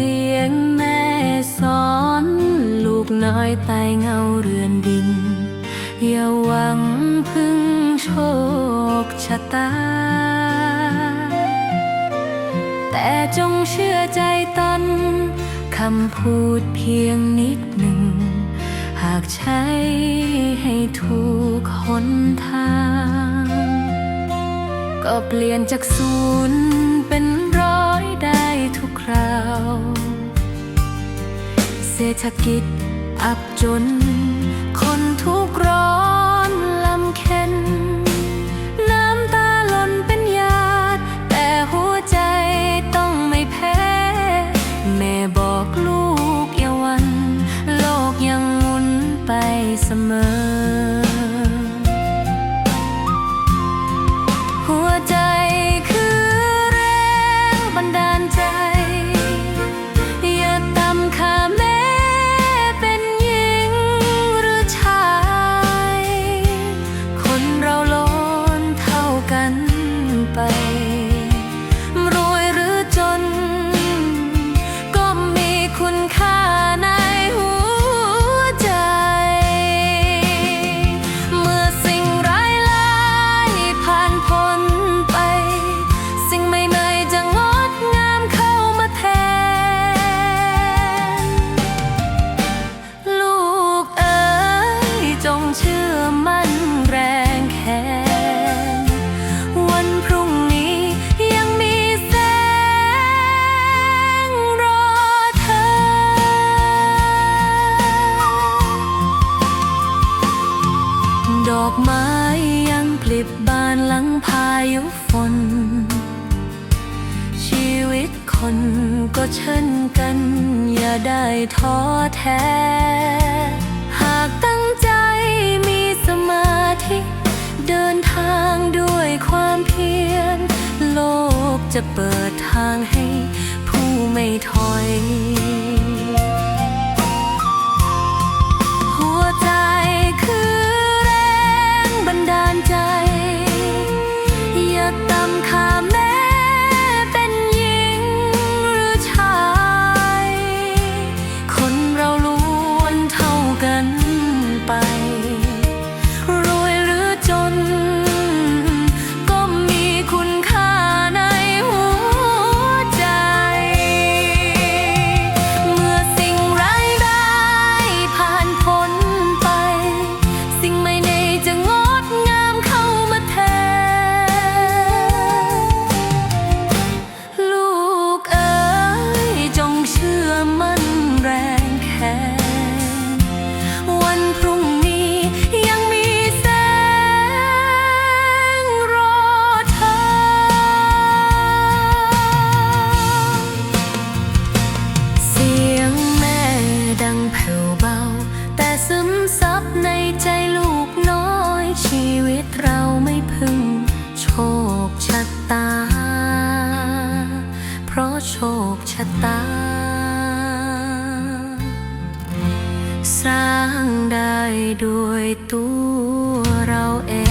สียงแม่สอน ลูกน้อยไต่เงาเรือนดิน อย่าหวังพึ่งโชคชะตา แต่จงเชื่อใจตนคำพูดเพียงนิดหนึ่ง หากใช้ให้ถูกหนทาง ก็เปลี่ยนจากศูนย์เป็น เศรษฐกิจอับจน คนทุกข์ร้อน กลิบบานหลังพายุฝน ชีวิตคนก็เช่นกัน อย่าได้ท้อแท้ หากตั้งใจมีสมาธิ เดินทางด้วยความเพียร โลกจะเปิดทางให้ผู้ไม่ถอย ซับในใจลูกน้อย ชีวิตเราไม่พึ่ง โชคชะตา เพราะโชคชะตา สร้างได้ด้วยตัวเราเอง